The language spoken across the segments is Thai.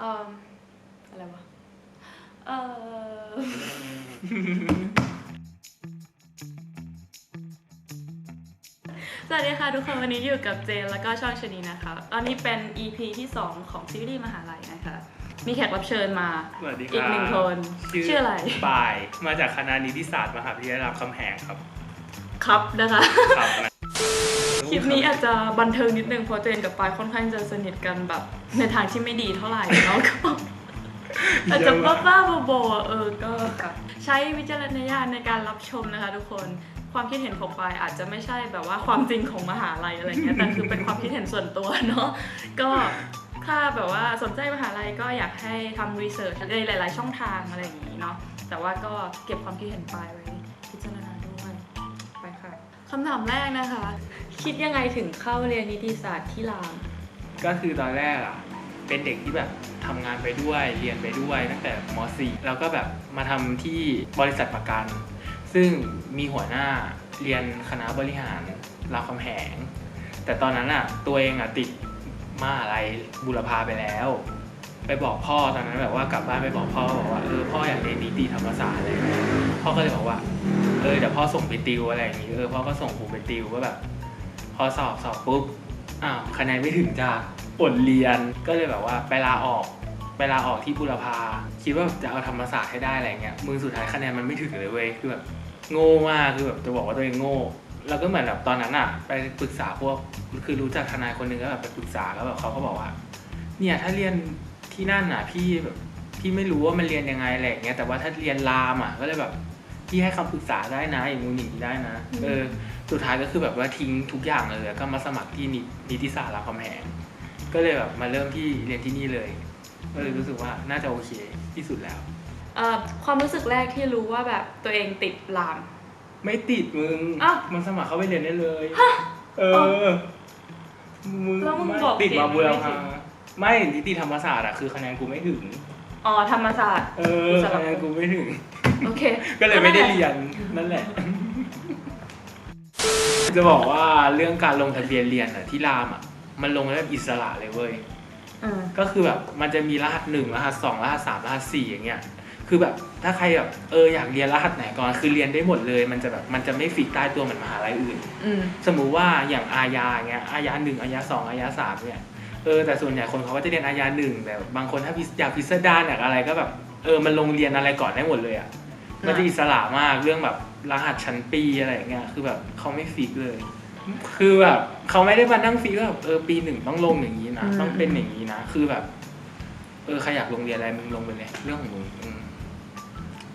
เอ่ออะไรวะเออสวัสดีค่ะทุกคนวันนี้อยู่กับเจนแล้วก็ช่องชนีนะคะ ตอนนี้เป็น EP ที่ 2 ของซีรีส์มหาลัยนะคะ มีแขกรับเชิญมา สวัสดีครับอีกหนึ่งคนชื่ออะไร ป่าย มาจากคณะนิติศาสตร์มหาวิทยาลัยรามคำแหงครับ ครับนะคะ ครับนะ คลิปนี้อาจจะบันเทิงนิดนึงเพราะเจนกับปายค่อนข้างจะสนิทกันแบบ ในทางที่ไม่ดีเท่าไหร่แล้วก็อาจจะบ้าบ้าๆบอๆเออก็แบบใช้วิจารณญาณในการรับชมนะคะทุกคนความคิดเห็นของปายอาจจะไม่ใช่แบบว่าความจริงของมหาลัยอะไรเงี้ยแต่คือเป็นความคิดเห็นส่วนตัวเนาะก็ถ้าแบบว่าสนใจมหาลัยก็อยากให้ทำรีเสิร์ชในหลาย ๆ ช่องทางอะไรอย่างนี้เนาะแต่ว่าก็เก็บความคิดเห็นปายไว้พิจารณาด้วยไป คำถามแรกนะคะ คิดยังไงถึงเข้าเรียนนิติศาสตร์ที่ราม ก็คือตอนแรกอะเป็นเด็กที่แบบทำงานไปด้วยเรียนไปด้วยตั้งแต่ม .4 แล้วก็แบบมาทำที่บริษัทประกัน ซึ่งมีหัวหน้าเรียนคณะบริหารรามคำแหง แต่ตอนนั้นอะตัวเองอะติดมาอะไรบุรพาไปแล้ว ไปบอกพ่อตอนนั้นแบบว่ากลับบ้านไปบอกพ่อบอกว่าเออพ่ออยากเรียนนิติธรรมศาสตร์อะไรอย่างเงี้ยพ่อก็เลยบอกว่า เออเดี๋ยวพ่อส่งไปติวอะไรอย่างงี้เออพ่อก็ส่งครูไปติวว่าแบบ พอสอบสอบปุ๊บอ้าวคะแนนไม่ถึงจ้าอดเรียนก็เลยแบบว่าไปลาออกไปลาออกที่บุรพาคิดว่าจะเอาธรรมศาสตร์ให้ได้อะไรเงี้ยมือสุดท้ายคะแนนมันไม่ถึงเลยเว้ยคือแบบโง่มากคือแบบจะบอกว่าตัวเองโง่แล้วก็เหมือนแบบตอนนั้นอะไปปรึกษาพวกคือรู้จักทนายคนหนึงก็แบบไปปรึกษาแล้วแบบเขาก็บอกว่า เนี่ยถ้าเรียนที่นั่นอะพี่แบบพี่ไม่รู้ว่ามันเรียนยังไงอะไรเงี้ยแต่ว่าถ้าเรียนรามอะก็เลยแบบ พี่ให้คำปรึกษาได้นะอย่างนู้นอย่างนี้ได้นะเออสุดท้ายก็คือแบบว่าทิ้งทุกอย่างเลยแล้วก็มาสมัครที่นินิติศาสตร์รามคำแหงก็เลยแบบมาเริ่มที่เรียนที่นี่เลย ก็เลยรู้สึกว่าน่าจะโอเคที่สุดแล้วเอ่อความรู้สึกแรกที่รู้ว่าแบบตัวเองติดราม ไม่ติดมึงอ้าวมันสมัครเข้าไปเรียนได้เลย เออมึงแล้วมึงไม่บอกติดมาเกรดบุรไม่ถึพางไม่นิติธรรมศาสตร์อะคือคะแนนกูไม่ถึงอ๋อธรรมศาสตร์เออคะแนนกูไม่ถึง โอเคก็เลยไม่ได้เรียนนั่นแหละ จะบอกว่าเรื่องการลงทะเบียนเรียนอะที่รามอะมันลงได้แบบอิสระเลยเว้ยอืมก็คือแบบมันจะมีรหัสหนึ่งรหัสสองรหัสสามรหัสสี่อย่างเงี้ยคือแบบถ้าใครแบบเอออยากเรียนรหัสไหนก่อนคือเรียนได้หมดเลย มันจะแบบมันจะไม่ฟิกใต้ตัวเหมือนมหาลัยอื่นอืมสมมุติว่าอย่างอาญาเงี้ยอาญาหนึ่งอาญาสองอาญาสามเนี่ยเออแต่ส่วนใหญ่คนเขาก็จะเรียนอาญาหนึ่งแต่บางคนถ้าพิอยากพิสดารอยากอะไรก็แบบเออมันลงเรียนอะไรก่อนได้หมดเลยอะ มันจะอิสระมากเรื่องแบบรหัสชั้นปีอะไรอย่างเงี้ยคือแบบเขาไม่ฟิกเลย คือแบบเขาไม่ได้มานั่งฟิกว่าแบบเออปีหนึ่งต้องลงอย่างนี้นะต้องเป็นอย่างนี้นะคือแบบ เออใครอยากลงเรียนอะไรมึงลงไปเลยเรื่องของมึงอืม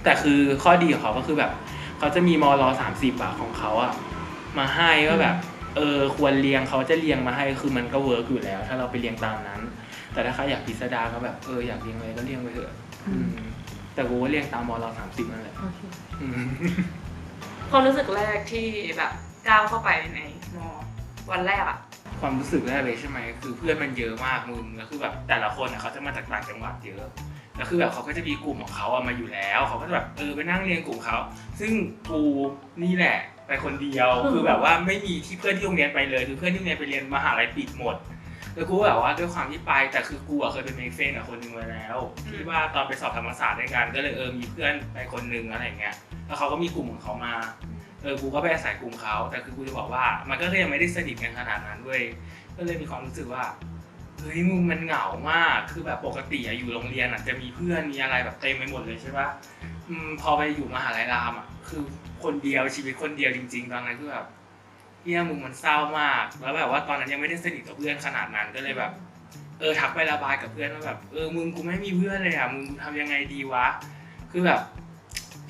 แต่คือข้อดีของเขาก็คือแบบเขาจะมีมรสามสิบอะของเขาอะมาให้ว่าแบบ เออควรเรียงเขาจะเรียงมาให้คือมันก็เวิร์กอยู่แล้ว ถ้าเราไปเรียงตามนั้น แต่ถ้าใครอยากพิสดารก็แบบเอออยากเรียงอะไรก็เรียงไปเถอะ อืมอืม แต่กูก็เรียงตามมรสามสิบนั่นแหละโอเคอืมความรู้สึกแรกที่แบบก้าวเข้าไปในมวันแรกอะความรู้สึกแรกเลยใช่ไหมคือเพื่อนมันเยอะมากมึงแล้วคือแบบแต่ละคนอะเขาจะมาจากต่างจังหวัดเยอะแล้วคือแบบเขาก็จะมีกลุ่มของเขาอะมาอยู่แล้วเขาก็จะแบบเออไปนั่งเรียนกลุ่มเขาซึ่งกูนี่แหละไปคนเดียวคือแบบว่าไม่มีที่เพื่อนที่โรงเรียนไปเลยคือเพื่อนที่โรงเรียนไปเรียนมหาลัยปิดหมด แล้วกูก็แบบว่าด้วยความที่ไปแต่คือกูอะเคยเป็นเมกเฟนกับคนหนึงมาแล้ว ที่ว่าตอนไปสอบธรรมศาสตร์ด้วยกันก็เลยเออมีเพื่อนไปคนหนึงอะไรอย่างเงี้ยแล้วเขาก็มีกลุ่มของเขามาเออกูก็ไปอาศัยกลุ่มเขาแต่คือกูจะบอกว่า มันก็ยังไม่ได้สนิทกันขนาดนั้นด้วย ก็เลยมีความรู้สึกว่าเฮ้ยมึงมันเหงามากคือแบบปกติอะอยู่โรงเรียนอะจะมีเพื่อนมีอะไรแบบเต็มไปหมดเลยใช่ปะอืมพอไปอยู่มหาลัยรามอะคือคนเดียวชีวิตคนเดียวจริง ๆ ตอนนั้นคือแบบ เฮียมึงมันเศร้ามาก แล้วแบบว่าตอนนั้นยังไม่ได้สนิทกับเพื่อนขนาดนั้นก็เลยแบบ เออทักไประบายกับเพื่อนว่าแบบเออมึงกูไม่มีเพื่อนเลยอะมึงทำยังไงดีวะ คือแบบ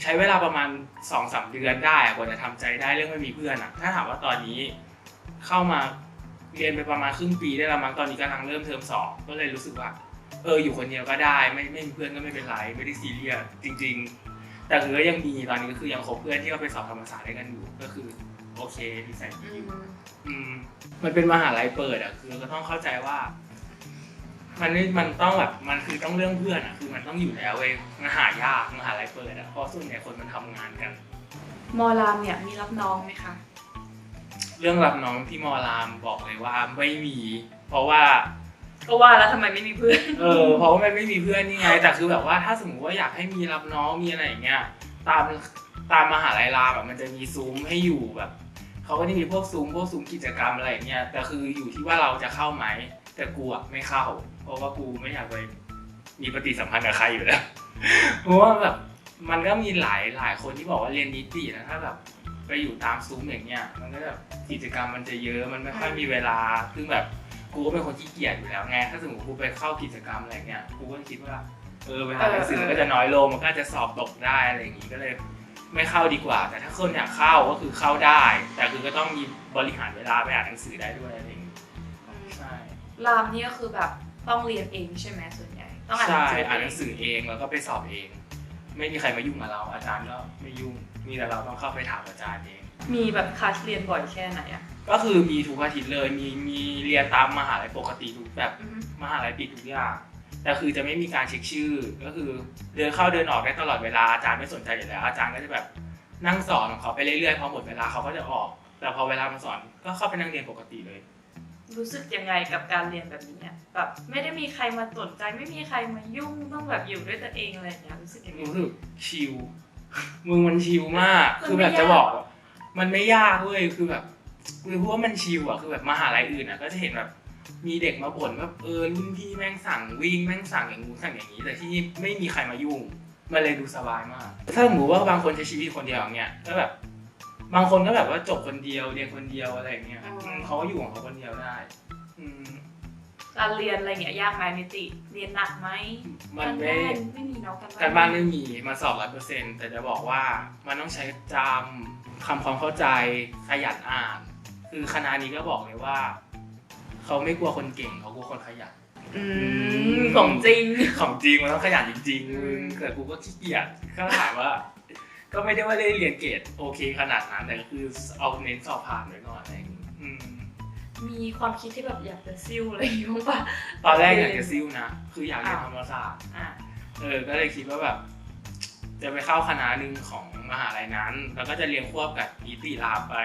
ใช้เวลาประมาณสองสามเดือนได้กว่าจะทำใจได้เรื่องไม่มีเพื่อนอะถ้าถามว่าตอนนี้เข้ามาเรียนไปประมาณครึ่งปีได้และมั้งตอนนี้กำลังเริ่มเทอมสองก็เลยรู้สึกว่า เอออยู่คนเดียวก็ได้ไม่ไม่มีเพื่อนก็ไม่เป็นไรไม่ได้ซีเรียสจริง ๆ แต่คือก็ยังมีตอนนี้ก็คือยังคบเพื่อนที่เขาไปสอบธรรมศาสตร์ด้วยกันอยู่ก็คือ โอเคดีใส่ดีอยู่อืมมันเป็นมหาลัยเปิดอะคือเราก็ต้องเข้าใจว่า มันไม่มันต้องแบบมันคือต้องเรื่องเพื่อนอะคือมันต้องอยู่แล้วเว้ยมันหายากมหาลัยเปิดอะเพราะส่วนใหญ่คนมันทำงานกัน มอรามเนี่ยมีรับน้องไหมคะ เรื่องรับน้องที่มอรามบอกเลยว่าไม่มี เพราะว่า ก็ว่าแล้วทำไมไม่มีเพื่อน เออเพราะว่ามันไม่มีเพื่อนนี่ไง แต่คือแบบว่าถ้าสมมติว่าอยากให้มีรับน้องมีอะไรอย่างเงี้ยตามตามมหาลัยรามแบบมันจะมีซุ้มให้อยู่แบบ เขาก็จะมีพวกซุ้มพวกซุ้มกิจกรรมอะไรเงี้ยแต่คืออยู่ที่ว่าเราจะเข้าไหม แต่กูอะไม่เข้า เพราะว่ากูไม่อยากไปมีปฏิสัมพันธ์กับใครอยู่แล้วเพราะว่าแบบมันก็มีหลายหลายคนที่บอกว่าเรียนนิตินะถ้าแบบไปอยู่ตามซุ้มอย่างเงี้ยมันก็แบบกิจกรรมมันจะเยอะมันไม่ค่อยมีเวลาซึ่งแบบกูก็เป็นคนขี้เกียจอยู่แล้วไงถ้าสมมติกูไปเข้ากิจกรรมอะไรเงี้ยกูก็คิดว่าเออเวลาหนังสือก็จะน้อยลงมันก็จะสอบตกได้อะไรอย่างงี้ก็เลย ไม่เข้าดีกว่า แต่ถ้าคนอยากเข้าก็คือเข้าได้ แต่คือก็ต้องมีบริหารเวลาไปอ่านหนังสือได้ด้วยอะไรอย่างงี้ใช่รามนี่ก็คือแบบต้องเรียนเองใช่ไหมส่วนใหญ่ต้องอ่านหใช่นังสืออ่านหนังสือเองแล้วก็ไปสอบเอง ไม่มีใครมายุ่งกับเรา อาจารย์ก็ไม่ยุ่งมีแต่เราต้องเข้าไปถามอาจารย์เอง มีแบบคลาสเรียนบ่อยแค่ไหนอะก็คือมีทุกอาทิตย์เลยมีมีเรียนตามมหาลัยปกติทุกแบบอือฮึมหาลัยปิดทุกอย่าง แต่คือจะไม่มีการเช็คชื่อ ก็คือเดินเข้าเดินออกได้ตลอดเวลาอาจารย์ไม่สนใจอยู่แล้ว อาจารย์ก็จะแบบนั่งสอนของเขาไปเรื่อยๆพอหมดเวลาเขาก็จะออก แต่พอเวลามาสอนก็เข้าไปนั่งเรียนปกติเลย รู้สึกยังไงกับการเรียนแบบนี้เนี่ยแบบไม่ได้มีใครมาสนใจไม่มีใครมายุ่งต้องแบบอยู่ด้วยตัวเองอะไรอย่างเงี้ยรู้สึกยังไงรู้สึกชิลมึงมันชิลมากมันคือแบบไม่ยากจะบอกว่ามันไม่ยากเว้ยคือแบบคือพูดว่ามันชิลอะคือแบบมหาลัยอื่นอะก็จะเห็นแบบ มีเด็กมาบ่นว่าเออรุ่นพี่แม่งสั่งวิ่งแม่งสั่งอย่างงู้นสั่งอย่างนี้แต่ที่นี่ไม่มีใครมายุ่งมันเลยดูสบายมาก ถ้าสมมติว่าบางคนใช้ชีวิตคนเดียวอย่างเงี้ยก็แบบบางคนก็แบบว่าจบคนเดียวเรียนคนเดียวอะไรอย่างเงี้ยอืมเขาก็อยู่ของเขาคนเดียวได้ อืมการเรียนอะไรเงี้ยยากไหมนิติ เรียนหนักไหมมันไม่ การบ้านไม่มีเนาะการบ้านไม่มีมาสอบร้อยเปอร์เซ็นต์แต่จะบอกว่ามันต้องใช้จำคำความเข้าใจขยันอ่าน คือคณะนี้ก็บอกเลยว่า เขาไม่กลัวคนเก่งเขากลัวคนขยันอืมของจริง ของจริงมันต้องขยันจริงๆอืมึมงเกิดกูก็ขี้เกียจก็ถามว่า ก็ไม่ได้ว่าได้เรียนเกรดโอเคขนาดนั้นแต่ก็คือเอาเน้นสอบผ่านไว้ก่อนอะไรอย่างงี้อืม มีความคิดที่แบบอยากจะซิ่วอะไรอย่างเงี้ยบ้างปะตอนแรกอยากจะซิ่วนะ คืออยากเรียนธรรมศาสตร์ อะเออ ก็เลยคิดว่าแบบ จะไปเข้าคณะหนึ่งของมหาลัยนั้น แล้วก็จะเรียนควบกับนิติรามไป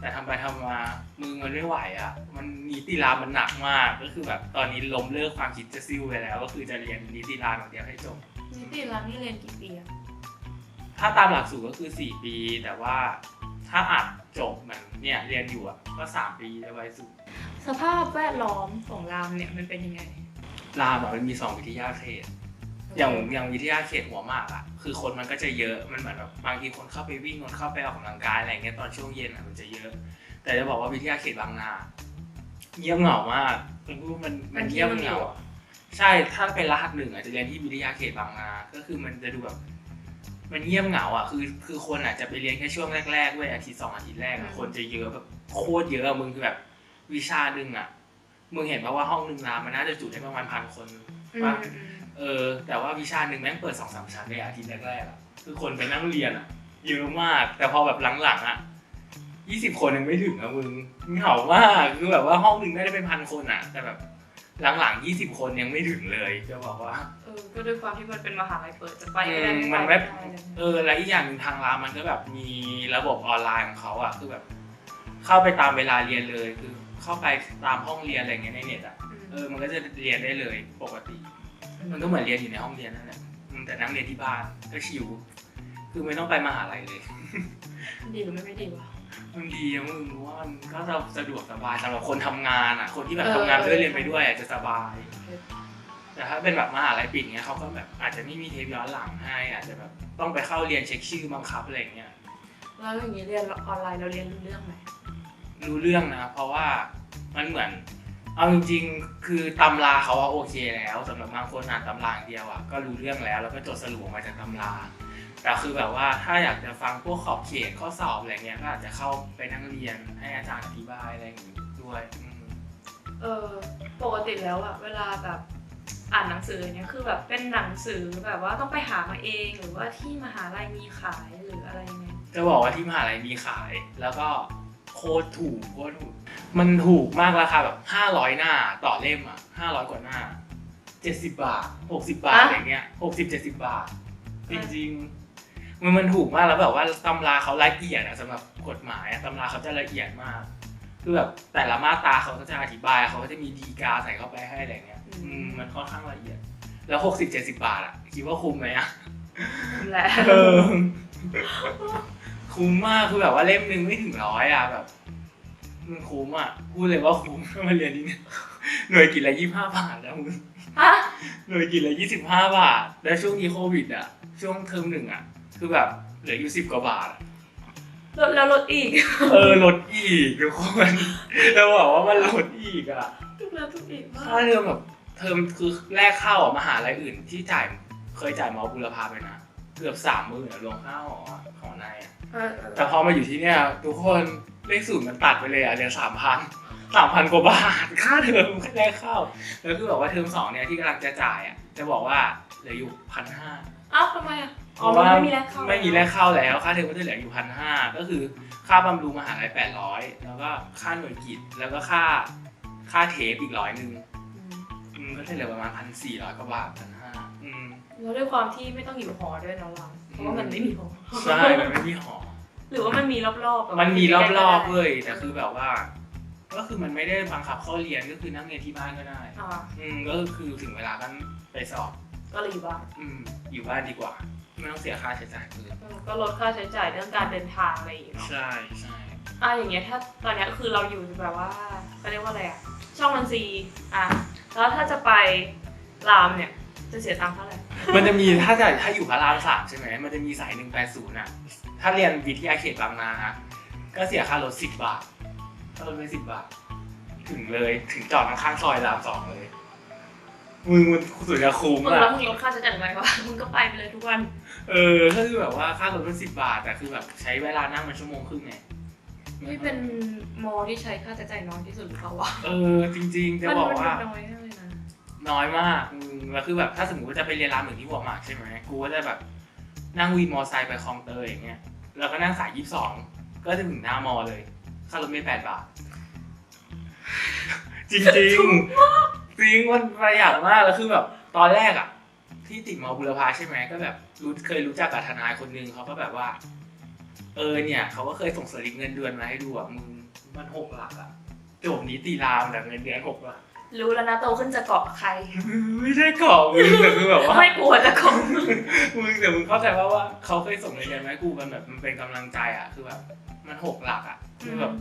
แต่ทำไปทำมามือมันไม่ไหวอะ มันนิติรามมันหนักมาก ก็คือแบบตอนนี้ล้มเลิกความคิดจะซิ่วไปแล้ว ก็คือจะเรียนนิติรามอย่างเดียวให้จบนิติรามนี่เรียนกี่ปีอะถ้าตามหลักสูตรก็คือ 4 ปี แต่ว่าถ้าอัดจบมันเนี่ยเรียนอยู่อะก็ 3 ปีได้ไวสุด สภาพแวดล้อมของรามเนี่ยมันเป็นยังไง รามอะมันมี 2 วิทยาเขต อย่างอย่างวิทยาเขตหัวหมากอะคือคนมันก็จะเยอะมันเหมือนแบบบางทีคนเข้าไปวิ่งคนเข้าไปออกกำลังกายอะไรเงี้ยตอนช่วงเย็นอะมันจะเยอะ แต่จะบอกว่าวิทยาเขตบางนาเงียบเหงามากมันพูดมันมันเงียบเหงาอะใช่ถ้าเป็นรหัสหนึ่งอะจะเรียนที่วิทยาเขตบางนาก็คือมันจะดูแบบมันเงียบเหงาอะคือคือคนอะจะไปเรียนแค่ช่วงแรกๆเว้ยอาทิตย์สองอาทิตย์แรกอะคนจะเยอะแบบโคตรเยอะอะมึงคือแบบวิชาหนึ่งอะมึงเห็นปะว่าห้องหนึ่งรามมันน่าจะจุได้ประมาณพันคนอืมว่าอืม เออ แต่ว่าวิชาหนึ่งแม่งเปิดสองสามชั้นในอาทิตย์แรกๆอะคือคนไปนั่งเรียนอะเยอะมาก แต่พอแบบหลังๆอะยี่สิบคนยังไม่ถึงอะมึงเหงามากคือแบบว่าห้องหนึ่งได้เป็นพันคนอะแต่แบบหลังๆยี่สิบคนยังไม่ถึงเลยจะบอกว่า เออ ก็ด้วยความที่มันเป็นมหาลัยเปิดจะไปอืได้มไม่มันไปไม่ได้อะไรเงี้ยเออแล้วอีกอย่างหนึ่งทางร้านมันก็แบบมีระบบออนไลน์ของเขาอะคือแบบ เข้าไปตามเวลาเรียนเลยคือ เข้าไปตามห้องเรียนอะไรเงี้ยในเน็ตอะเออมันก็จะเรียนได้เลยปกติ มันก็เหมือนเรียนอยู่ในห้องเรียนนั่นแหละอืมแต่นั่งเรียนที่บ้านก็ชิวคือไม่ต้องไปมหาลัยเลย ดีหรือไม่ไม่ดีวะมันดีอะมึงรู้ว่ามันก็จะสะดวกสบายสำหรับคนทำงานอะคนที่แบบเออทำงานไปด้วยเรียนไปด้วยอะจะสบายโอเคแต่ถ้าเป็นแบบมหาลัยปิดเงี้ยเขาก็แบบอาจจะไม่มีเทปย้อนหลังให้ อาจจะแบบต้องไปเข้าเรียนเช็คชื่อบังคับอะไรเงี้ยแล้วอย่างนี้เรียนออนไลน์เราเรียนรู้เรื่องไหมรู้เรื่องนะเพราะว่ามันเหมือน เอาจริงๆคือตำราเขาว่าโอเคแล้วสำหรับบางคนอ่านตำราอย่างเดียวอะก็รู้เรื่องแล้วแล้วก็จดสรุปออกมาจากตำราแต่คือแบบว่าถ้าอยากจะฟังพวกขอบเขตข้อสอบอะไรเงี้ยก็อาจจะเข้าไปนั่งเรียนให้อาจารย์อธิบายอะไรอย่างงี้ด้วยอืม เออปกติแล้วอะเวลาแบบอ่านหนังสือเนี่ยคือแบบเป็นหนังสือแบบว่าต้องไปหามาเองหรือว่าที่มหาลัยมีขายหรืออะไรยังไงจะบอกว่าที่มหาลัยมีขาย แล้วก็ โคตรถูกโคตรถูก มันถูกมากราคาแบบห้าร้อยหน้าต่อเล่มอะห้าร้อยกว่าหน้าเจ็ดสิบบาทหกสิบาทอะอะไรเงี้ยหกสิบเจ็ดสิบบาท จริงๆมันมันถูกมากแล้วแบบว่าตำราเขาละเอียดอะสำหรับกฎหมายอะตำราเขาจะละเอียดมากคือคือแบบแต่ละมาตราเขาก็จะอธิบายเขาก็จะมีดีกาใส่เข้าไปให้อะไรเงี้ยอืมมันค่อนข้างละเอียด แล้วหกสิบเจ็ดสิบาทอะคิดว่าคุ้มไหมอะแหละเออ คุ้มมากคือแบบว่าเล่มหนึ่งไม่ถึงร้อยอะแบบมันคุ้มอะพูดเลยว่าคุ้มมาเรียนที่เนี่ยหน่วยกินละยี่ห้าบาทแล้วมึงฮะหน่วยกินละยี่สิบห้าบาท แล้วช่วงนี้โควิดอะช่วงเทอมหนึ่งอะคือแบบเหลืออยู่สิบกว่าบาทอะลดแล้วลดอีก เออลดอีกทุกคนแล้วบอกว่ามันลดอีกอะทุกแล้วทุกอีกมากค่าเทอมแบบเทอมคือแรกเข้าอะมหาลัยอื่นที่จ่ายเคยจ่ายมอบุรพาไปนะเกือบสามหมื่นอะรวมค่าหออะของนายอะเออเออ แต่พอมาอยู่ที่เนี่ยทุกคนเลขศูนย์มันตัดไปเลยอะเหลือสามพันสามพันกว่าบาทค่าเทอมแรกเข้าแล้วคือแบบว่าเทอมสองเนี่ยที่กำลังจะจ่ายอะจะบอกว่าเหลืออยู่พันห้าเอ้าทำไมอะเพอ๋อราะมันว่าไม่มีแรงเข้าไม่มีแรกเข้าแล้วค่าเทอมก็จะเหลืออยู่พันห้าก็คือค่าบำรุงมหาลัยแปดร้อยแล้วก็ค่าหน่วยกิจแล้วก็ค่าค่าเทปอีกร้อยหนึ่งอืมอืมก็จะเหลือประมาณพันสี่ร้อยกว่าบาทพันห้าอืม แล้วด้วยความที่ไม่ต้องอยู่หอด้วยเนาะเราเพราะว่ามันไม่มีหอใช่ มันไม่มีหอ หรือว่ามันมีรอบๆแบบมันมีรอบๆได้เว้ยแต่คือแบบว่า ก็คือมันไม่ได้บังคับเข้าเรียนก็คือนั่งเรียนที่บ้านก็ได้อ่าอืมก็คือถึงเวลาก็ไปสอบ ก็เลยอยู่บ้านอืมอยู่บ้านดีกว่า ไม่ต้องเสียค่าใช้จ่ายเพิ่มเออก็ลดค่าใช้จ่ายเรื่องการเดินทางอะไรอย่างเงี้ยเนาะใช่ใช่อะอย่างเงี้ยถ้าตอนเนี้ยคือเราอยู่แบบว่าเขาเรียกว่าอะไรอะช่องมันซีอะแล้วถ้าจะไปรามเนี่ยจะเสียตังค์เท่าไหร่ มันจะมีถ้าจะถ้าอยู่พระรามสามใช่ไหมมันจะมีสายหนึ่งแปดศูนย์อะ ถ้าเรียนวิทยาเขตบางนานะก็เสียค่ารถสิบบาทค่ารถไม่สิบบาท ถึงเลยถึงจอดข้างๆซอยรามสองเลยมึงมันสุดจะคุ้มมึงอะแล้วมึงลดค่าใช้จ่ายยังไงวะมึงก็ไปไปเลยทุกวันเออก็คือแบบว่าค่ารถมันสิบบาทแต่คือแบบใช้เวลานั่งมันชั่วโมงครึ่งไงนี่เป็นมอที่ใช้ค่าใช้จ่ายน้อยที่สุดหรือเปล่าวะเออจริง ๆ จะมันบอกว่า มันน้อยมากเลย น้อยมากมแล้วคือแบบถ้าสมมติว่าจะไปเรียนรามเหมือนที่บอกมาใช่ไหมกูก็จะแบบนั่งวินมอไซค์ไปคลองเตยอย่างเงี้ยแล้วก็นั่งสายยี่สิบสองก็จะถึงหน้ามอเลยค่ารถไม่แปดบาท จริงจริงจริงมันประหยัดมากแล้วคือแบบตอนแรกอะ ที่ติดมอบุรพาใช่ไหมก็แบบรู้เคยรู้จักกับทนายคนนึงเขาก็แบบว่า เออเนี่ยเขาก็เคยส่งสลิปเงินเดือนมาให้ดูอะมึงมันหกหลักอะจบนิติรามแต่เงินเดือนหกหลัก รู้แล้วนะโตขึ้นจะเกาะใคร ไม่ใช่เกาะมึงแต่คือแบบว่าไม่กลัวจะเกาะมึงแต่มึงเข้าใจว่าว่าเขาเคยส่งเงินเดือนมาให้กูมันแบบมันเป็นกำลังใจอะคือแบบมันหกหลักอะคือแบบ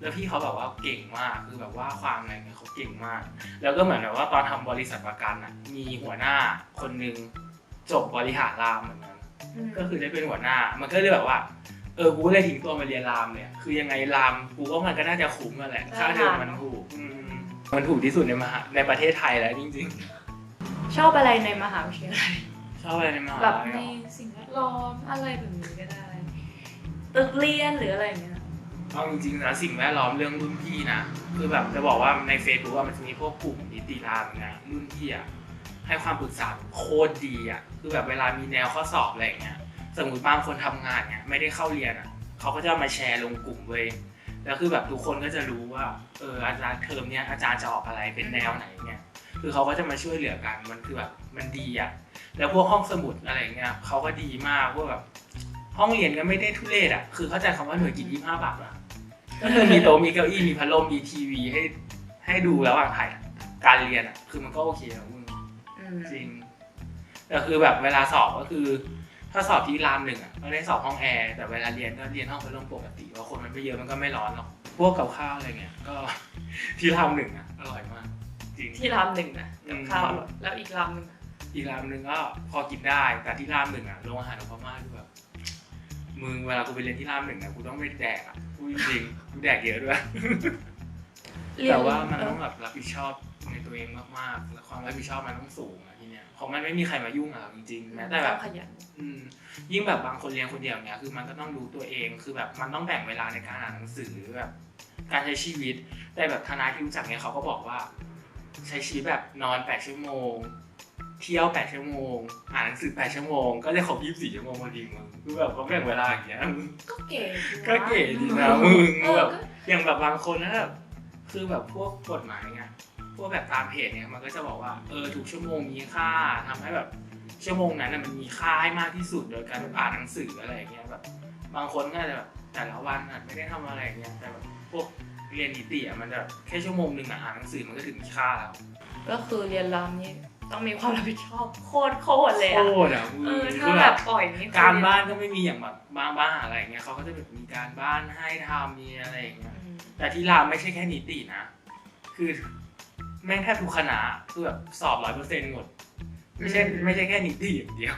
แล้วพี่เขาแบบว่าเก่งมากคือแบบว่าความอะไรเนี่ยเขาเก่งมาก แล้วก็เหมือนแบบว่าตอนทำบริษัทประกันอะมีหัวหน้าคนหนึ่งจบบริหารรามเหมือนกันก็คือได้เป็นหัวหน้า มันก็เลยแบบว่าเออกูก็เลยทิ้งตัวมาเรียนรามเนี่ยคือยังไงรามกูว่ามันก็น่าจะคุ้มมาแหละค่าเทอมมันถูกอื มมันถูกที่สุดในมหาในประเทศไทยแล้วจริงชอบอะไรในมหาวิทยาลัยๆชอบอะไรในมหาแบบลัยในอะสิ่งแวดล้อมอะไรแบบนี้ก็ได้ตึกเรียนหรืออะไรอย่างเงี้ยเอาจริงๆนะสิ่งแวดล้อมเรื่องรุ่นพี่นะคือแบบจะบอกว่าในเฟซบุ๊กว่ามันจะมีพวกกลุ่มนิติรามนะรุ่นพี่อะให้ความปรึกษาโคตรดีอะคือแบบเวลามีแนวข้อสอบอะไรอย่างเงี้ยสมมติบางคนทำงานเนี่ยไม่ได้เข้าเรียนอะเขาก็จะมาแชร์ลงกลุ่มเว้ย แล้วคือแบบทุกคนก็จะรู้ว่าเอออาจารย์เทอมเนี้ยอาจารย์จะออกอะไรเป็นแนวไหนเนี่ยคือเขาก็จะมาช่วยเหลือกันมันคือแบบมันดีอะแล้วพวกห้องสมุดอะไรอย่างเงี้ยเขาก็ดีมากพวกแบบห้องเรียนก็ไม่ได้ทุเรศอะคือเข้าใจคำว่าหน่วยกินยี่ห้าบาทอะก็คือมีโต๊ะมีเก้าอี้มีพัดลมมีทีวีให้ให้ดูระหว่างถ่ายการเรียนอะคือมันก็โอเคแล้วมึงอืมจริงแต่คือแบบเวลาสอบก็คือ ถ้าสอบที่รามหนึ่งอะก็ได้สอบห้องแอร์แต่เวลาเรียนก็เรียนห้องพัดลมปกติเพราะคนมันไม่เยอะมันก็ไม่ร้อนหรอกพวกกับข้าวอะไรเงี้ยก็ที่รามหนึ่งอะอร่อยมากจริงที่รามหนึ่งนะอืกับมข้าวอร่อยแล้วอีกรามหนึ่งอะอีกรามหนึ่งก็พอกินได้แต่ที่รามหนึ่งอะโรงอาหารของพม่าคือแบบมึงเวลากูไปเรียนที่รามหนึ่งอะกูต้องไปแดกอะพูดจริงๆกูแดกเยอะด้วยเรียแต่ว่ามันเอต้อองแบบรับผิดชอบในตัวเองมากๆ และความรับผิดชอบมันต้องสูงอะที เนี้ยเพราะมันไม่มีใครมายุ่งอะเราจริงๆแม้แต่แบบต้องขยันอืมยิ่งแบบบางคนเรียนคนเดียวเนี้ยคือมันก็ต้องรู้ตัวเองคือแบบมันต้องแบ่งเวลาในการอ่านหนังสือแบบการใช้ชีวิตแต่แบบทนายที่รู้จักเนี้ยเขาก็บอกว่า ใช้ชีวิตแบบนอนแปดชั่วโมง เที่ยวแปดชั่วโมง อ่านหนังสือแปดชั่วโมง ก็จะครบยี่สิบสี่ชั่วโมงพอดีมึงคือแบบเขาแบ่งเวลาอย่างเงี้ยก็เก๋ดีนะก็เก๋ดีนะมึงเออแบบก็อย่างแบบบางคนนะแบบคือแบบพวกกฎหมายไง พวกแบบตามเพจเนี่ยมันก็จะบอกว่าเออทุกชั่วโมงมีค่าทำให้แบบชั่วโมงนั้นน่ะมันมีค่าให้มากที่สุดโดยการอ่านหนังสืออะไรอย่างเงี้ยแบบบางคนก็อาจจะแบบแต่ละวันอะไม่ได้ทำอะไรอย่างเงี้ยแต่แบบพวกเรียนนิติอะมันแบบแค่ชั่วโมงหนึ่งอะอ่านหนังสือมันก็ถึงค่าแล้วก็คือเรียนรามนี่ต้องมีความรับผิดชอบโคตรโคตรเลยโคอะตรอะเออคืถ้าอแบแบบบปล่อยนี่คือการบ้านก็ไม่มีอย่างแบบบางบ้านอะไรอย่างเงี้ยเขาก็จะแบบมีการบ้านให้ทำมีอะไรอย่างเงี้ยอืมแต่ที่รามไม่ใช่แค่นิตินะ คือ แม่งแทบทุกคณะคือแบบสอบร้อยเปอร์เซ็นต์หมด ไม่ใช่ไม่ใช่แค่นิติอย่างเดียว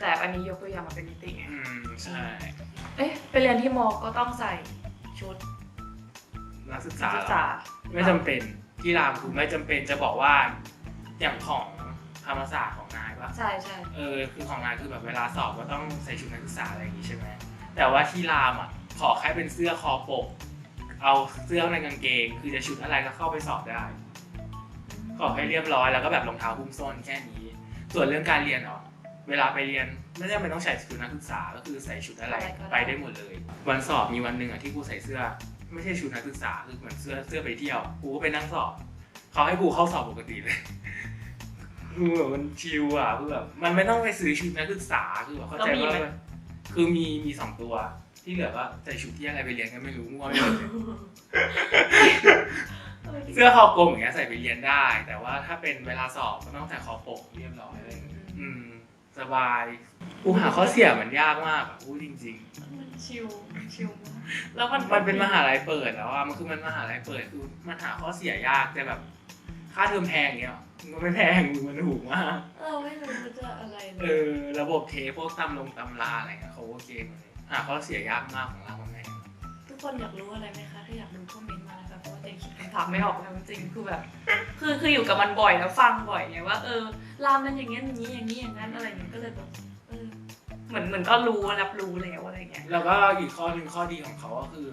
แต่อันนี้ยกตัวอย่างมาเป็นนิติไงอืมใช่เอ๊ะไปเรียนที่มอก็ต้องใส่ชุดนักศึกนัษากศึกษาไม่จำเป็นที่รามคือไม่จำเป็นจะบอกว่า อย่างของธรรมศาสตร์ของนายปะใช่ใช่เออคือของนายคือแบบเวลาสอบก็ต้องใส่ชุดนักศึกษาอะไรอย่างงี้ใช่ไหมแต่ว่าที่รามอะขอแค่เป็นเสื้อคอปก เอาเสื้อในกางเกง คือจะชุดอะไรก็เข้าไปสอบได้ ขอให้เรียบร้อยแล้วก็แบบรองเท้าหุ้มส้นแค่นี้ ส่วนเรื่องการเรียนเนาะเวลาไปเรียนไม่จำเป็นต้องใส่ชุดนักศึกษาก็คือใส่ชุดอะไรไปได้หมดเลย วันสอบมีวันหนึ่งอะที่กูใส่เสื้อ ไม่ใช่ชุดนักศึกษาคือเหมือนเสื้อเสื้อไปเที่ยวกูก็ไปนั่งสอบเขาให้กูเข้าสอบปกติเลยคือแบบมันชิลอะคือแบบมันไม่ต้องไปซื้อชุดนักศึกษาคือแบบเข้าใจว่าแบบคือมีมีสองตัวที่เหลือก็ใส่ชุดที่อะไรไปเรียนก็ไม่รู้มั่วไม่หมดเลย เสื้อคอกลมอย่างเงี้ยใส่ไปเรียนได้ แต่ว่าถ้าเป็นเวลาสอบก็ต้องใส่คอปกเรียบร้อยอะไรอย่างเงี้ยอืม สบายกูหาข้อเสียมันยากมากอะพูดจริง มันชิลชิลมากแล้วมันๆ มันเป็นมหาลัยเปิดแล้วอะมันคือมันมหาลัยเปิดคือมันหาข้อเสียยากแต่แบบ ค่าเทอมแพงเงี้ยมันก็ไม่แพงมันถูกมากเราไม่รู้มันจะอะไรเลเอยอระบบเทพวกตำลงตำราอะไรเงี้ยเขาโอเคหมดเลยหาข้อเสียยากมากของเราแม่งทุกคนอยากรู้อะไรไหมคะ ถ้าอยากรู้คอมเมนต์มานะ คิดคำถามไม่ออกแล้วจริงๆคือแบบคือคืออยู่กับมันบ่อยแล้วฟังบ่อยไงว่าเออรามมันอย่างเงี้อย่างนี้อย่างนี้อย่างนั้นอะไรอย่างเงี้ยก็เลยแบบเออเหมือนเหมือนก็รู้รับรู้แล้วอะไรเงี้ยแล้วก็อีกข้อหนึ่งข้อดีของเขาก็คือ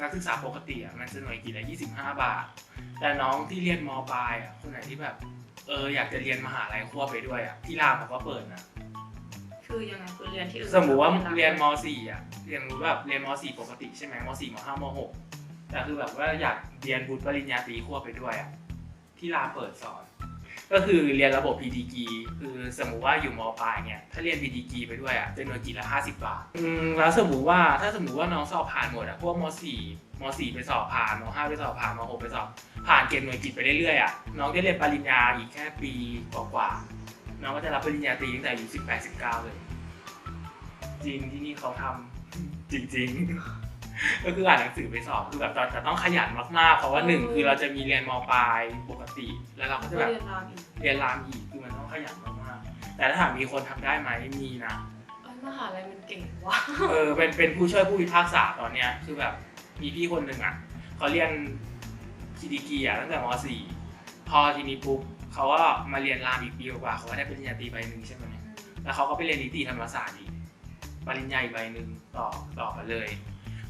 นักศึกษาปกติอะมันจะหน่วยกิจละ25บห้าบาท แต่น้องที่เรียนมปลายอะคนไหนที่แบบเอออยากจะเรียนมหาลัยควบไปด้วยอะที่รามเขาก็เปิดนะคือยังไงคือเรียนที่อื่นสมมุติว่าเรียนม .4 อะเรียนแบบเรียนม .4 ปกติใช่ไหมม .4 ม .5 ม .6 แต่คือแบบว่าอยากเรียนบุตรปริญญาตรีควบไปด้วยอะที่ราเปิดสอน ก็คือเรียนระบบ PDG คือสมมุติว่าอยู่มปลายเนี่ยถ้าเรียน PDG ไปด้วยอะจะหน่วยกิจละ50 บาทอืมแล้วสมมุติว่าถ้าสมมุติว่าน้องสอบผ่านหมดอะพวกม .4 ม .4 ไปสอบผ่านม .5 ไปสอบผ่านม .6 ไปสอบ ผ่านเกณฑ์หน่วยกิจไปเรื่อยๆอะน้องได้เรียนปริญญาอีกแค่ปีกว่าๆน้องก็จะรับปริญญาตรีตั้งแต่อายุ18 19เลยจริงที่นี่เขาทำจริงๆ ก็คืออ่านหนังสือไปสอบคือแบบแต่ต้องขยันมากๆ เพราะว่าหนึ่งคือเราจะมีเรียนมปลายปกติ แล้วเราก็จะก็แบบเรียนรามอีกเรียนรามอีกคือมันต้องขยันมากๆ แต่ถ้าถามมีคนทำได้ไหมมีนะเอ้ยมหาลัยมันเก่งว่ะเออเป็นเป็นผู้ช่วยผู้พิพากษาตอนเนี้ยคือแบบมีพี่คนหนึ่งอะเขาเรียนคีดีกีอะตั้งแต่ม .4 พอทีนี้ปุ๊บเขาก็มาเรียนรามอีกปีกว่าเขาก็ได้ปริญญาตรีใบหนึ่งใช่ไหมแล้วเขาก็ไปเรียนนิติธรรมศาสตร์อีกปริญญาอีกใบหนึ่งต่อต่อกันเลย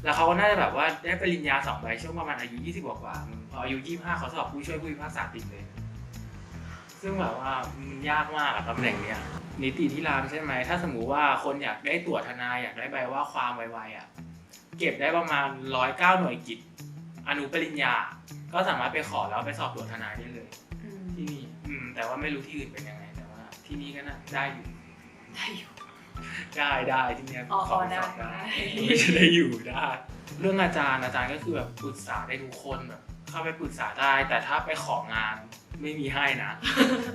แล้วเขาก็น่าจะแบบว่าได้ปริญญาสองใบช่วงประมาณอายุ20กว่ากว่าๆพออายุ25เขาสอบผู้ช่วยผู้พิพากษาติดเลย ซึ่งแบบว่ามันยากมากอะตำแหน่งเนี้ยนิติที่รามใช่ไหมถ้าสมมุติว่าคนอยากได้ตรวจทนายอยากได้ใบว่าความไวๆอะเก็บได้ประมาณ109หน่วยกิจอนุปริญญา ก็สามารถไปขอแล้วไปสอบตรวจทนายได้เลยอืมที่นี่อืมแต่ว่าไม่รู้ที่อื่นเป็นยังไงแต่ว่า ที่นี่ก็น่าได้อยู่ได้อยู่ ได้ได้ที่เนี้ยอ๋อขอได้ สอบได้ไม่ใช่ได้อยู่ได้ เรื่องอาจารย์อาจารย์ก็คือแบบปรึกษาได้ทุกคนแบบเข้าไปปรึกษาได้ แต่ถ้าไปของานไม่มีให้นะ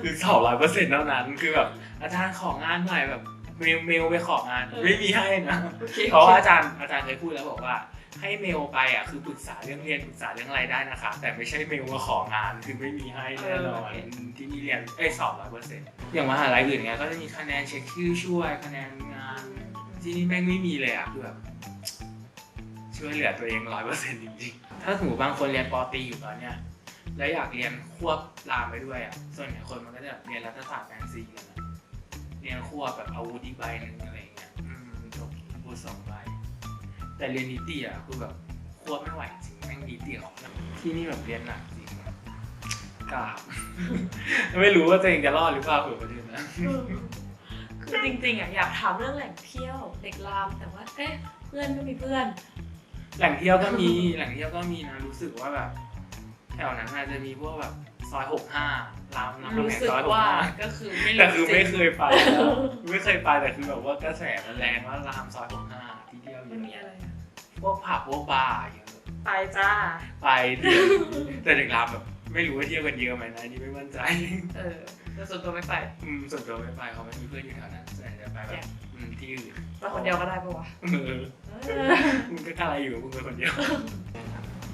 คือสอบร้อยเปอร์เซ็นต์เท่านั้น คือแบบอาจารย์ของานหน่อยแบบเมลเมลไปของาน ไม่มีให้นะ โอเคเพราะว่าอาจารย์อาจารย์เคยพูดแล้วบอกว่า ให้เมลไปอะคือปรึกษาเรื่องเรียนปรึกษาเรื่องอะไรได้นะคะ แต่ไม่ใช่เมลมาของานคือไม่มีให้แน่นอนที่นี่เรียนเอ้ยสอบร้อยเปอร์เซ็นต์อย่างมหาลัยอื่นเงี้ยก็จะมีคะแนนเช็คชื่อช่วยคะแนนงานที่นี่แม่งไม่มีเลยอะคือแบบช่วยเหลือตัวเองร้อยเปอร์เซ็นต์จริงๆ ถ้าสมมติบางคนเรียนปอตรีอยู่ตอนเนี้ยแล้วอยากเรียนควบรามไปด้วยอะส่วนใหญ่คนมันก็จะเรียนรัฐศาสตร์แฟนซีกันนะเรียนควบแบบอาวุธอีกใบหนึ่งอะไรอย่างเงี้ยอืมจบบูสองใบ แต่เรียนนิติอะคือแบบควบไม่ไหวจริงแม่งนิติของที่นี่แบบเรียนหนักจริงอะกราบไม่รู้ว่าตัวเองจะรอดหรือเปล่าเผื่อประเด็นนะเออคือจริงๆอะอยากถามเรื่องแหล่งเที่ยวเด็กรามแต่ว่าเอ๊ะเพื่อนไม่มีเพื่อน แหล่งเที่ยวก็มีแหล่งเที่ยวก็มีนะรู้สึกว่าแบบแถวนั้นอาจจะมีพวกแบบซอยหกห้ารามรามรู้คำแหงสึกซอยหกว่าห้าก็คือไม่รู้แต่คือไม่จริงเคยไปนะไม่เคยไปแต่คือแบบว่ากระแสมันแรงว่ารามซอยหกห้าที่เที่ยวเยมันมีอะอะไรอะ พวกผับพวกบาร์เยอะไปไปจ้า ไปเที่ยวแต่เด็กรามแบบไม่รู้ว่าเที่ยวกันเยอะไหมนะอันนี่ไม่มั่นใจเออแต่ส่วนตัวไม่ไป อืมส่วนตัวไม่ไปเขาไม่มีเพื่อนอยู่แถวนั้นส่วนใหญ่จะไปแบบอืมที่อื่นไปคนเดียวก็ได้ปะวะเออมึงก็กล้าอยู่มึงเป็นคนเดียว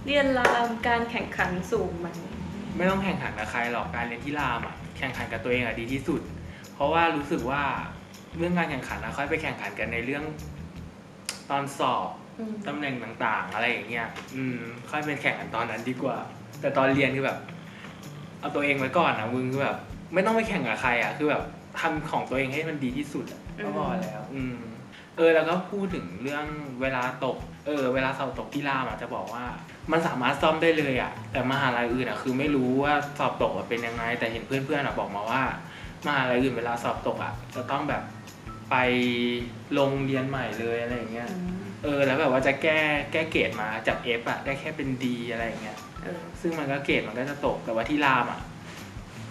เรียนรามการแข่งขันสูงไหมไม่ต้องแข่งขันกับใครหรอกการเรียนที่รามอะแข่งขันกับตัวเองอะดีที่สุด เพราะว่ารู้สึกว่าเรื่องการแข่งขันนะค่อยไปแข่งขันกันในเรื่อง ตอนสอบอืม ตำแหน่งต่างๆ อะไรอย่างเงี้ย อืม ค่อยไปแข่งกันตอนนั้นดีกว่า แต่ตอนเรียนคือแบบ เอาตัวเองไว้ก่อนนะมึงคือแบบ ไม่ต้องไปแข่งกับใครอะ คือแบบทำของตัวเองให้มันดีที่สุดอะก็พอแล้ว อืม เออ แล้วก็พูดถึงเรื่องเวลาตก เออ เวลาสอบตกที่รามอะจะบอกว่า มันสามารถซ่อมได้เลยอะ แต่มหาลัยอื่นอะคือไม่รู้ว่าสอบตกอะเป็นยังไง แต่เห็นเพื่อนๆอะบอกมาว่ามหาลัยอื่นเวลาสอบตกอะจะต้องแบบไปลงเรียนใหม่เลยอะไรอย่างเงี้ยอืม เออแล้วแบบว่าจะแก้แก้เกรดมาจาก F อะได้แค่เป็น D อะไรอย่างเงี้ยเออซึ่งมันก็เกรดมันก็จะตกแต่ว่าที่รามอะ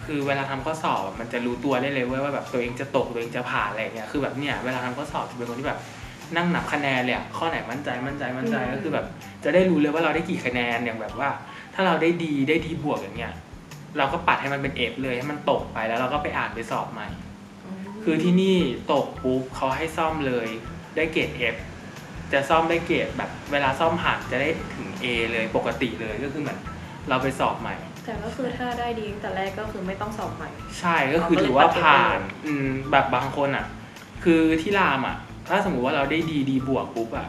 คือเวลาทำข้อสอบอะมันจะรู้ตัวได้เลยเว้ยว่าแบบตัวเองจะตกตัวเองจะผ่านอะไรอย่างเงี้ยคือแบบเนี่ยเวลาทำข้อสอบจะเป็นคนที่แบบนั่งนับคะแนนเลยอะข้อไหนมั่นใจมั่นใจมั่นใจก็คือแบบจะได้รู้เลยว่าเราได้กี่คะแนนอย่างแบบว่า ถ้าเราได้ดีได้ดีบวกอย่างเงี้ยเราก็ปัดให้มันเป็น F เลยให้มันตกไปแล้วเราก็ไปอ่านไปสอบใหม่ คือที่นี่ตกปุ๊บเขาให้ซ่อมเลยได้เกรด F จะซ่อมได้เกรดแบบเวลาซ่อมผ่านจะได้ถึง A เลยปกติเลยก็คือเหมือนเราไปสอบใหม่ แต่ก็คือถ้าได้ดีตั้งแต่แรกก็คือไม่ต้องสอบใหม่ ใช่ก็คือถือว่าผ่านอืมแบบบางคนอะ คือที่รามอะ ถ้าสมมุติว่าเราได้ดีดีบวกปุ๊บอะ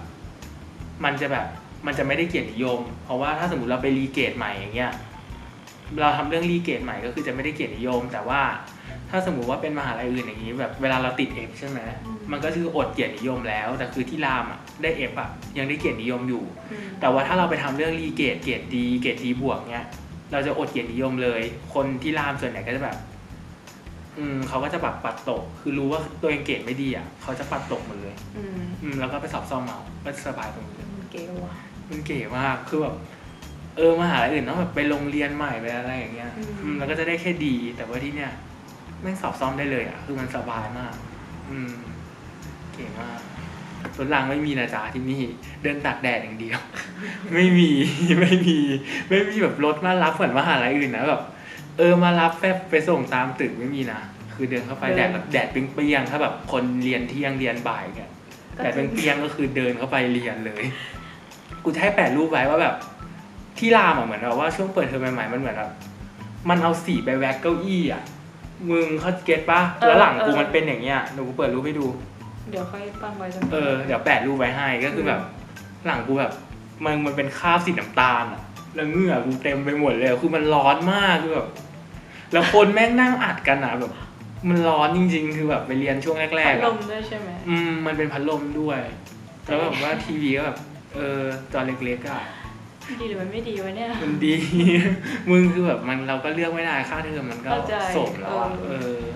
มันจะแบบมันจะไม่ได้เกียรตินิยม เพราะว่าถ้าสมมติเราไปรีเกรดใหม่อย่างเงี้ยเราทำเรื่องรีเกรดใหม่ก็คือจะไม่ได้เกียรตินิยม แต่ว่า ถ้าสมมุติว่าเป็นมหาลัยอื่นอย่างนี้ แบบเวลาเราติด F ใช่ไหมอืมมันก็คืออดเกียรตินิยมแล้ว แต่คือที่รามอะได้ F อะยังได้เกียรตินิยมอยู่อืมแต่ว่าถ้าเราไปทำเรื่องรีเกรดเกรดดีเกรดดีบวกเนี้ยเราจะอดเกียรตินิยมเลย คนที่รามส่วนใหญ่ก็จะแบบ อืมเขาก็จะแบบปัดตก คือรู้ว่าตัวเองเกรดไม่ดีอะเขาจะปัดตกหมดเลยอืมอืมแล้วก็ไปสอบซ่อมเอาก็สบายตรงนี้มันเก๋ว่ะมันเก๋มากคือแบบเออมหาลัยอื่นต้องแบบไปโรงเรียนใหม่ไปอะไรอย่างเงี้ยอืมแล้วก็จะได้แค่ดี แต่ว่าที่เนี้ย แม่งสอบซ่อมได้เลยอะ คือมันสบายมาก อืม เก๋มากรถรางไม่มีนะจ๊ะที่นี่ เดินตากแดดอย่างเดียว ไม่มีไม่มี ไม่มีแบบรถมารับเหมือนมหาลัยอื่นนะแบบเออมารับแฟบไปส่งตามตึกไม่มีนะคือเดินเข้าไปแดดแบบแดดเปรี้ยงๆถ้าแบบคนเรียนเที่ยงเรียนบ่ายเนี่ยแดดเปรี้ยงๆก็คือเดินเข้าไปเรียนเลย กูจะให้แปะรูปไว้ว่าแบบ ที่รามอะเหมือนแบบว่าช่วงเปิดเทอมใหม่ๆมันเหมือนแบบมันเอาสีไปแว็กเก้าอี้อะ มึงเขาเก็ตปะแล้วหลังกูมันเป็นอย่างเงี้ยเดี๋ยวกูเปิดรูปให้ดู เดี๋ยวค่อยปั้นไว้จนเออเดี๋ยวแปะรูปไว้ให้ก็คือแบบ หลังกูแบบ มันมันเป็นคราบสีน้ำตาลอะแล้วเหงื่อกูเต็มไปหมดเลยคือมันร้อนมากคือแบบแล้วคนแม่งนั่งอัดกันอะแบบ มันร้อนจริง ๆ คือแบบไปเรียนช่วงแรกๆลอะมด้วยใช่ไหมอืมมันเป็นพัดลมด้วย แล้วแบบว่าทีวีก็แบบ เออจอเล็กๆอะ ดีหรือมันไม่ดีวะเนี่ย มันดี มึงคือแบบมันเราก็เลือกไม่ได้ค่าเทอมมันก็เข้าใจสมแล้วอะเอเออ อ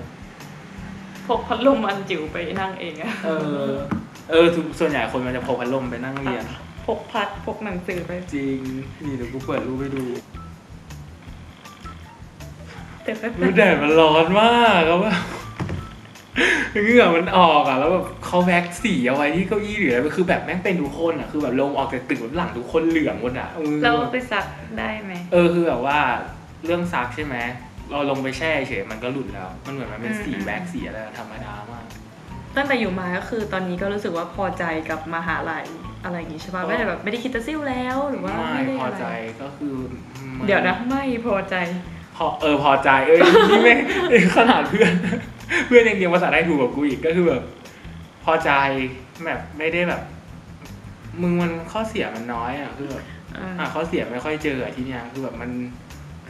พกพัดลมอันจิ๋วไปนั่งเองอะเออ เออทุกส่วนใหญ่คนมันจะพกพัดลมไปนั่งเรียน พกพัดพกหนังสือไป จริง นี่เดี๋ยวกูเปิดรูปให้ดูแต่แป๊บรูแดดมันร้อนมากแล้วแบบ เหงื่อมันออกอะแล้วแบบเขาแว็กสีเอาไว้ที่เก้าอี้หรืออะไรคือแบบแม่งเป็นทุกคนอะคือแบบลงออกจากตึกแบบหลังทุกคนเหลืองหมดอะออเราไปซักได้ไหมเออคือแบบว่าเรื่องซักใช่ไหมเราลงไปแช่เฉยมันก็หลุดแล้ว มันเหมือนมันเป็นสีแว็กสีอะไรธรรมดามากตั้งแต่อยู่มาก็คือตอนนี้ก็รู้สึกว่าพอใจกับมหาลัยอะไรอย่างงี้ใช่ป่ะก็ไม่ได้แบบไม่ได้คิดจะซิ่วแล้วหรือว่าไม่ไม่ได้พออะไรใจก็คือมัเดี๋ยวนะไม่พอใจ พอเออพอใจเอ้ยนี่ไม่เอ้ยขนาดเพื่อน เพื่อนยังเรียนภาษาไทยถูกกว่ากูอีกก็คือแบบพอใจแบบไม่ได้แบบ มึงมันข้อเสียมันน้อยอะคือแบบอ่าอะข้อเสียไม่ค่อยเจออะที่เนี้ยคือแบบมัน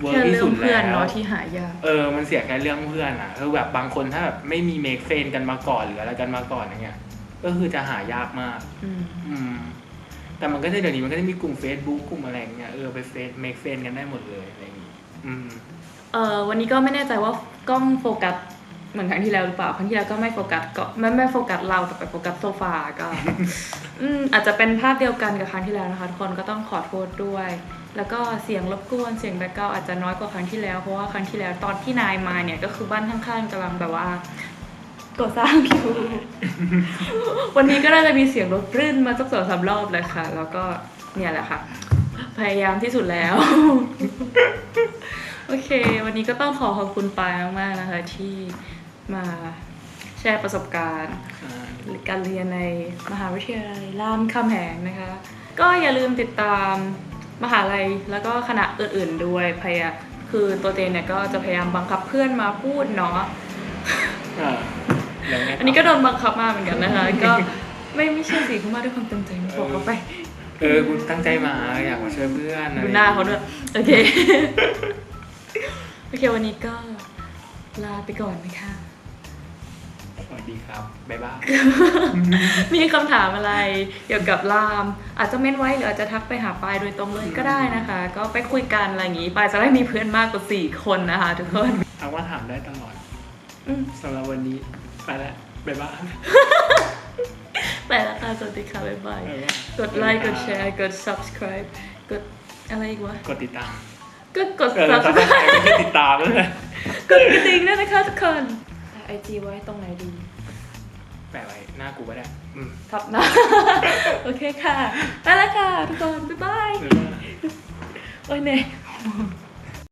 เวิร์กแค่ที่เรื่อสุงดเพื่อนแล้วเนาะที่หายากเออมันเสียแค่เรื่องเพื่อนอะคือแบบบางคนถ้าแบบไม่มีเมคเฟนกันมาก่อนหรืออะไรกันมาก่อนอย่างเงี้ย ก็คือจะหายากมากอืมอืมแต่มันก็จะเดี๋ยวนี้มันก็จะมีกลุ่ม Facebook กลุ่มอะไรอย่างเงี้ยเออไปเฟซเมคเฟนกันได้หมดเลยอะไรอย่างงี้อืมเออวันนี้ก็ไม่แน่ใจว่ากล้องโฟกัส เหมือนครั้งที่แล้วหรือเปล่าครั้งที่แล้วก็ไม่โฟกัสก็ไม่ไม่โฟกัสเราแต่ไปโฟกัสโซฟาก็ อืมอาจจะเป็นภาพเดียวกันกับครั้งที่แล้วนะคะทุกคนก็ต้องขอโทษด้วย แล้วก็เสียงรบกวนเสียงแบ็กกราวอาจจะน้อยกว่าครั้งที่แล้วเพราะว่าครั้งที่แล้วตอนที่นายมาเนี่ยก็คือบ้านข้างๆกำลังแบบว่าก่อสร้างอยู่วันนี้ก็น่าจะมีเสียงรถรื่นมาสักสองสามรอบเลยค่ะ แล้วก็เนี่ยแหละค่ะ พยายามที่สุดแล้ว โอเค วันนี้ก็ต้องขอขอบคุณปายมากๆนะคะที่ มาแชร์ประสบการณ์อ่าการเรียนในมหาวิทยาลัยรามคำแหงนะคะ ก็อย่าลืมติดตามมหาลัยแล้วก็คณะอื่นๆด้วยพยายามคือตัวเตนเนี่ยก็จะพยายามบังคับเพื่อนมาพูดเนาะอ่าแล้วไงต่อันนี้ก็โดนบังคับมาเหมือนกันนะคะ ก็ไม่ไม่ใช่สิเขามาด้วยความเต็มใจบอกเขาไป เออกูตั้งใจมาอยากมาช่วยเพื่อนอะไรดูหน้าเขาด้วยโอเค โอเควันนี้ก็ลาไปก่อนนะคะสวัส ดีครับบ๊ายบาย มีคำถามอะไรเกี่ยวกับราม อาจจะเม้นไว้หรืออาจจะทักไปหาปายโดยตรงเลยก็ได้นะคะ ก็ไปคุยกันอะไรอย่างนี้ปายจะได้มีเพื่อนมากกว่าสี่คนนะคะทุกคนเอาว่าถามได้ตลอดอืมสำหรับวันนี้ไปแล้วบ๊ายบายไปแล้วค่ะสวัสดีค่ะบ๊ายบายบ๊ายบายกดไลค์กดแชร์กด subscribe กดอะไรอีกวะกดติดตามก็กด เออซับสไคร subscribe ต์ไม่ใช่ติดตามแล้วนะ กดกระดิ่งด้วยนะคะทุกคนไอจีไว้ตรงไหนดี แปะไว้หน้ากูก็ได้อืมทับหน้าโอเคค่ะ ไปแล้วค่ะ ทุกคน บ๊ายบายบ๊ายบายโอ้ยเหนื่อย